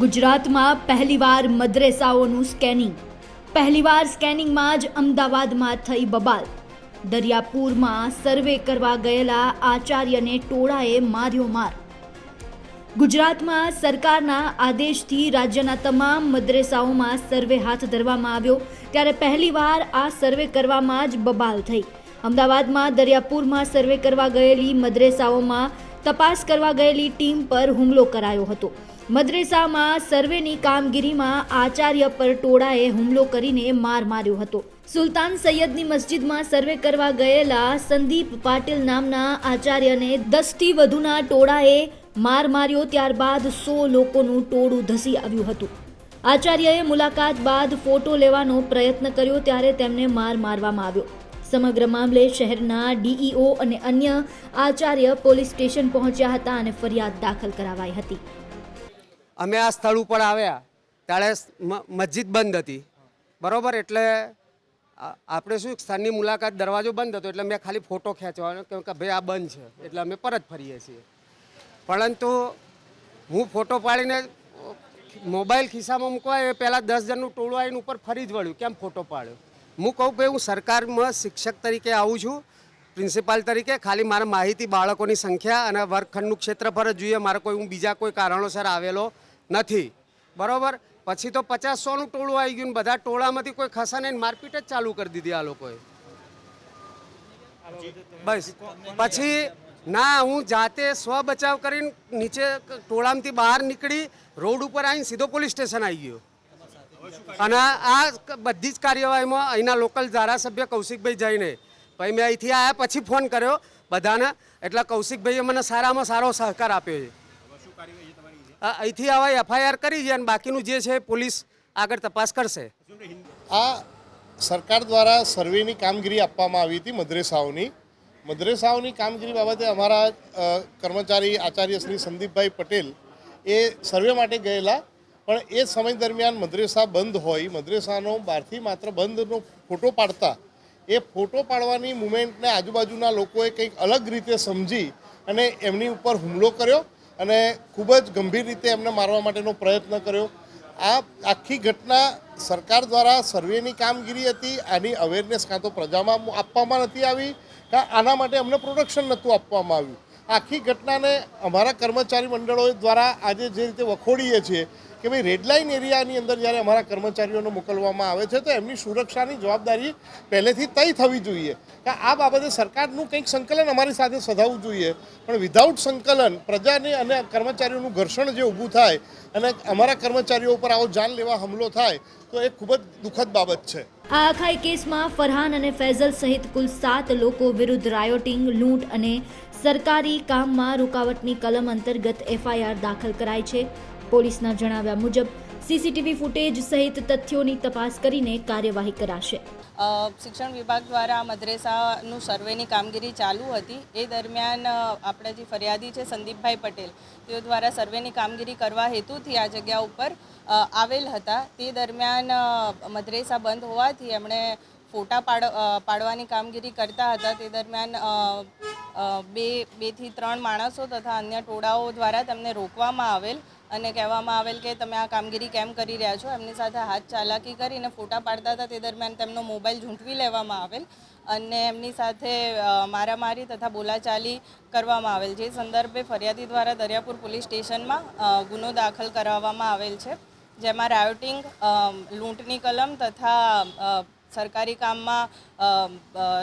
ગુજરાતમાં પહેલીવાર મદ્રેસાઓનું સ્કેનિંગ. પહેલીવાર સ્કેનિંગમાં જ અમદાવાદમાં થઈ બબાલ. દરિયાપુરમાં સર્વે કરવા ગયેલા આચાર્યને ટોળાએ માર્યો માર. ગુજરાતમાં સરકારના આદેશથી રાજ્યના તમામ મદ્રેસાઓમાં સર્વે હાથ ધરવામાં આવ્યો, ત્યારે પહેલીવાર આ સર્વે કરવામાં જ બબાલ થઈ. અમદાવાદમાં દરિયાપુરમાં સર્વે કરવા ગયેલી મદ્રેસાઓમાં તપાસ કરવા ગયેલી ટીમ પર હુમલો કરાયો હતો. મદ્રેસામાં સર્વેની કામગીરીમાં આચાર્ય પર ટોળાએ હુમલો કરીને માર માર્યો હતો. સુલતાન સૈયદની મસ્જિદમાં સર્વે કરવા ગયેલા સંદીપ પાટીલ નામના આચાર્યને દસથી વધુના ટોળાએ માર માર્યો, ત્યારબાદ સો લોકોનું ટોળું ધસી આવ્યું હતું. આચાર્યએ મુલાકાત બાદ ફોટો લેવાનો પ્રયત્ન કર્યો, ત્યારે તેમને માર મારવામાં આવ્યો. સમગ્ર મામલે શહેરના ડીઈઓ અને અન્ય આચાર્ય પોલીસ સ્ટેશન પહોંચ્યા હતા અને ફરિયાદ દાખલ કરાવાઈ હતી. અમે આ સ્થળ ઉપર આવ્યા. ત્યારે મસ્જિદ બંધ હતી. બરોબર? એટલે આપણે શું સ્થળની મુલાકાત દરવાજો બંધ હતો. એટલે મેં ખાલી ફોટો ખેંચવાનો કેમ કે ભાઈ આ બંધ છે. એટલે અમે પરત ફરીએ છીએ. પરંતુ હું ફોટો પાડીને મોબાઈલ ખિસ્સામાં મૂકવા એ પહેલાં દસ જણનું ટોળું આવીને ઉપર ફરી જ વળ્યું. કેમ ફોટો પાડ્યો? હું કહું કે હું સરકારમાં શિક્ષક તરીકે આવું છું, પ્રિન્સિપાલ તરીકે. ખાલી મારે માહિતી બાળકોની સંખ્યા અને વર્ગખંડનું ક્ષેત્રફળ જ જોઈએ. મારે કોઈ, હું બીજા કોઈ કારણોસર આવેલો નથી. બરાબર? પછી તો પચાસ સોનું ટોળું આવી ગયું બધા ટોળામાંથી કોઈ ખસાને મારપીટ જ ચાલુ કરી દીધી આ લોકોએ. બસ. પછી, ના, હું જાતે સ્વ બચાવ કરીને નીચે ટોળામાંથી બહાર નીકળી, રોડ ઉપર આવીને સીધો પોલીસ સ્ટેશન આવી ગયો. અને આ બધી જ કાર્યવાહીમાં અહીંના લોકલ ધારાસભ્ય કૌશિકભાઈ જઈને. ભાઈ, મેં અહીંથી આવ્યા પછી ફોન કર્યો બધાને. એટલે કૌશિકભાઈએ મને સારામાં સારો સહકાર આપ્યો છે. અહીંથી આવા એફઆઈઆર કરી છે અને બાકીનું જે છે પોલીસ આગળ તપાસ કરશે. આ સરકાર દ્વારા સર્વેની કામગીરી આપવામાં આવી હતી મદ્રેસાઓની મદ્રેસાઓની કામગીરી બાબતે અમારા કર્મચારી આચાર્ય શ્રી સંદીપભાઈ પટેલ એ સર્વે માટે ગયેલા. પણ એ સમય દરમિયાન મદ્રેસા બંધ હોય, મદ્રેસાનો બહારથી માત્ર બંધનો ફોટો પાડતા, એ ફોટો પાડવાની મુમેન્ટને આજુબાજુના લોકોએ કંઈક અલગ રીતે સમજી અને એમની ઉપર હુમલો કર્યો અને ખૂબ જ ગંભીર રીતે એમને મારવા માટેનો પ્રયત્ન કર્યો. આ આખી ઘટના સરકાર દ્વારા સર્વેની કામગીરી હતી, આની અવેરનેસ કાં તો પ્રજામાં આપવામાં નથી આવી, કાં આના માટે અમને પ્રોડક્શન નહોતું આપવામાં આવ્યું. આખી ઘટનાને અમારા કર્મચારી મંડળો દ્વારા આજે જે રીતે વખોડીએ છીએ કે ભાઈ રેડલાઇન એરિયાની અંદર જ્યારે અમારા કર્મચારીઓને મોકલવામાં આવે છે, તો એમની સુરક્ષાની જવાબદારી પહેલેથી તય થવી જોઈએ. કે આ બાબતે સરકારનું કંઈક સંકલન અમારી સાથે સધાવવું જોઈએ. પણ વિધાઉટ સંકલન, પ્રજાને અને કર્મચારીઓનું ઘર્ષણ જે ઊભું થાય અને અમારા કર્મચારીઓ ઉપર આવો જાનલેવા હુમલો થાય, તો એ ખૂબ જ દુઃખદ બાબત છે. આ આખા કેસમાં ફરહાન અને ફૈઝલ સહિત કુલ સાત લોકો વિરુદ્ધ રાયોટિંગ લૂંટ અને સરકારી કામમાં રૂકાવટની કલમ અંતર્ગત એફઆઈઆર દાખલ કરાઈ છે. પોલીસના જણાવ્યા મુજબ, સીસીટીવી ફૂટેજ સહિત તથ્યોની તપાસ કરીને કાર્યવાહી કરાશે. શિક્ષણ વિભાગ દ્વારા મદ્રેસાનું સર્વેની કામગીરી ચાલુ હતી. એ દરમિયાન આપણા જે ફરિયાદી છે સંદીપભાઈ પટેલ, તેઓ દ્વારા સર્વેની કામગીરી કરવા હેતુથી આ જગ્યા ઉપર આવેલ હતા. તે દરમિયાન મદ્રેસા બંધ હોવાથી એમણે ફોટા પાડ પાડવાની કામગીરી કરતા હતા. તે દરમિયાન બે, બેથી ત્રણ માણસો તથા અન્ય ટોળાઓ દ્વારા તેમને રોકવામાં આવેલ અને કહેવામાં આવેલ કે તમે આ કામગીરી કેમ કરી રહ્યા છો? એમની સાથે હાથ ચાલાકી કરીને ફોટા પાડતા હતા, તે દરમિયાન તેમનો મોબાઈલ ઝૂંટવી લેવામાં આવેલ અને એમની સાથે મારામારી તથા બોલાચાલી કરવામાં આવેલ. જે સંદર્ભે ફરિયાદી દ્વારા દરિયાપુર પોલીસ સ્ટેશનમાં ગુનો દાખલ કરાવવામાં આવેલ છે. જેમાં રાયોટિંગ લૂંટની કલમ તથા સરકારી કામમાં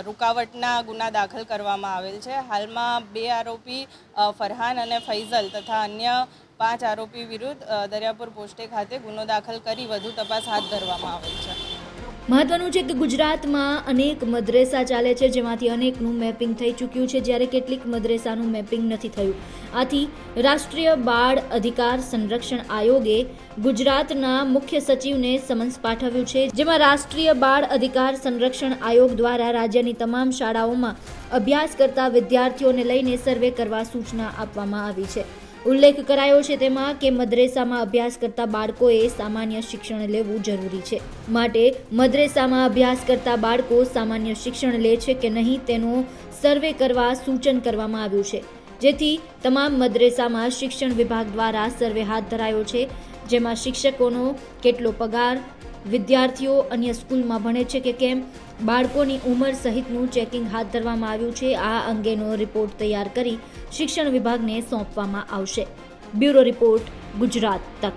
રૂકાવટના ગુના દાખલ કરવામાં આવેલ છે. હાલમાં બે આરોપી ફરહાન અને ફૈઝલ તથા અન્ય પાંચ આરોપી વિરુદ્ધ દરિયાપુર પોસ્ટે ખાતે ગુનો દાખલ કરી વધુ તપાસ હાથ ધરવામાં આવેલ છે. મહત્વનું છે કે ગુજરાતમાં અનેક મદ્રેસા ચાલે છે, જેમાંથી અનેકનું મેપિંગ થઈ ચૂક્યું છે, જ્યારે કેટલીક મદ્રેસાનું મેપિંગ નથી થયું. આથી રાષ્ટ્રીય બાળ અધિકાર સંરક્ષણ આયોગે ગુજરાતના મુખ્ય સચિવને સમન્સ પાઠવ્યું છે, જેમાં રાષ્ટ્રીય બાળ અધિકાર સંરક્ષણ આયોગ દ્વારા રાજ્યની તમામ શાળાઓમાં અભ્યાસ કરતા વિદ્યાર્થીઓને લઈને સર્વે કરવા સૂચના આપવામાં આવી છે. ઉલ્લેખ કરાયો છે તેમાં કે મદ્રેસામાં અભ્યાસ કરતા બાળકોએ સામાન્ય શિક્ષણ લેવું જરૂરી છે. માટે મદ્રેસામાં અભ્યાસ કરતા બાળકો સામાન્ય શિક્ષણ લે છે કે નહીં તેનો સર્વે કરવા સૂચન કરવામાં આવ્યું છે. જેથી તમામ મદ્રેસામાં શિક્ષણ વિભાગ દ્વારા સર્વે હાથ ધરાયો છે, જેમાં શિક્ષકોનો કેટલો પગાર વિદ્યાર્થીઓ અન્ય સ્કૂલમાં ભણે છે કે કેમ? બાળકોની ઉંમર સહિતનું ચેકિંગ હાથ ધરવામાં આવ્યું છે. આ અંગેનો રિપોર્ટ તૈયાર કરી શિક્ષણ વિભાગને સોંપવામાં આવશે. બ્યુરો રિપોર્ટ ગુજરાત તક.